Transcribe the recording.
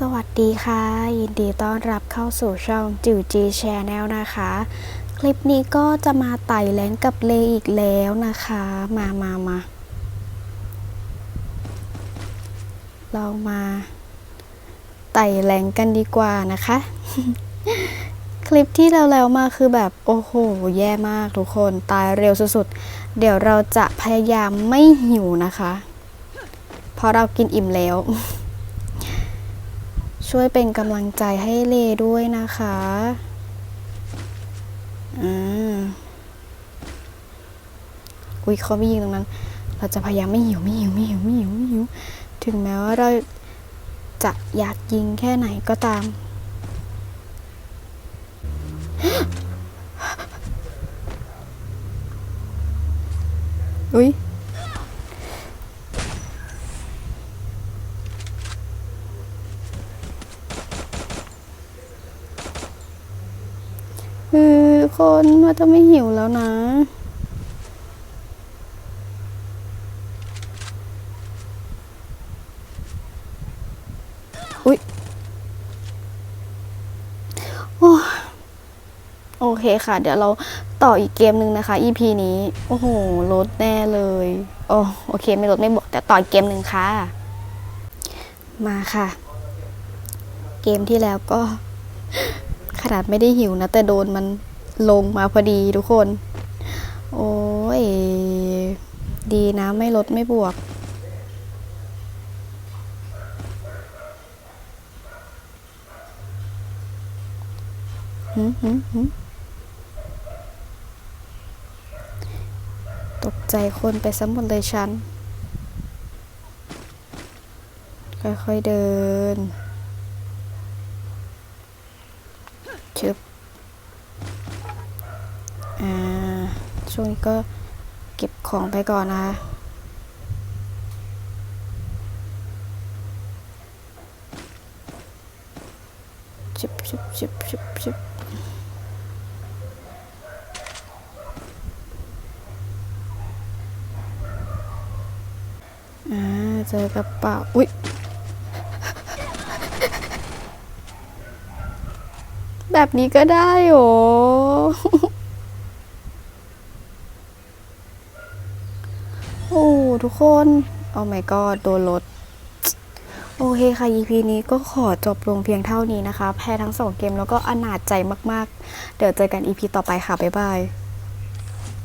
สวัสดีค่ะ ยินดีต้อนรับเข้าสู่ช่องจิวจีแชนแนลนะคะ คลิปนี้ก็จะมาไต่แรงกับเลอีกแล้วนะคะ มามามาเรามาไต่แรงกันดีกว่านะคะ คลิปที่เราแล้วมาคือแบบ โอ้โห แย่มากทุกคนตายเร็วสุดๆ เดี๋ยวเราจะพยายามไม่หิวนะคะ เพราะเรากินอิ่มแล้ว ช่วยเป็นกำลังใจให้เลด้วยนะคะอืมอุ้ยเขาไม่ยิงตรงนั้น เราจะพยายามไม่หิวไม่หิวไม่หิวไม่หิวไม่หิว ถึงแม้ว่าเราจะอยากยิงแค่ไหนก็ตาม อุ้ย คือคนว่าจะไม่หิวแล้วนะอุ๊ยโอ้โอเคค่ะ เดี๋ยวเราต่ออีกเกมหนึ่งนะคะ EP นี้ โอ้โหลดแน่เลยโอ้โอเค ไม่ลดไม่บวกแต่ต่ออีกเกมหนึ่งค่ะ มาค่ะ เกมที่แล้วก็ ขนาดไม่ได้หิวนะ แต่โดนมันลงมาพอดีทุกคน โอ้ย ดีนะไม่ลดไม่บวกหืมหืมหืมตกใจคนไปซ้ำหมดเลยฉัน ค่อยๆเดิน ชึบอ่า ช่วงนี้ก็เก็บของไปก่อนนะคะชึบชึบชึบชึบชึบอ่า เจอกระเป๋า อุ๊ย แบบนี้ก็ได้โหโอ้ ทุกคนโอ้ my god โดนรถโอเคค่ะ EP นี้ก็ขอจบลงเพียงเท่านี้นะคะ แพ้ทั้งสองเกมแล้วก็อนาจใจมาก ๆ เดี๋ยวเจอกัน EP ต่อไปค่ะ บ๊ายบาย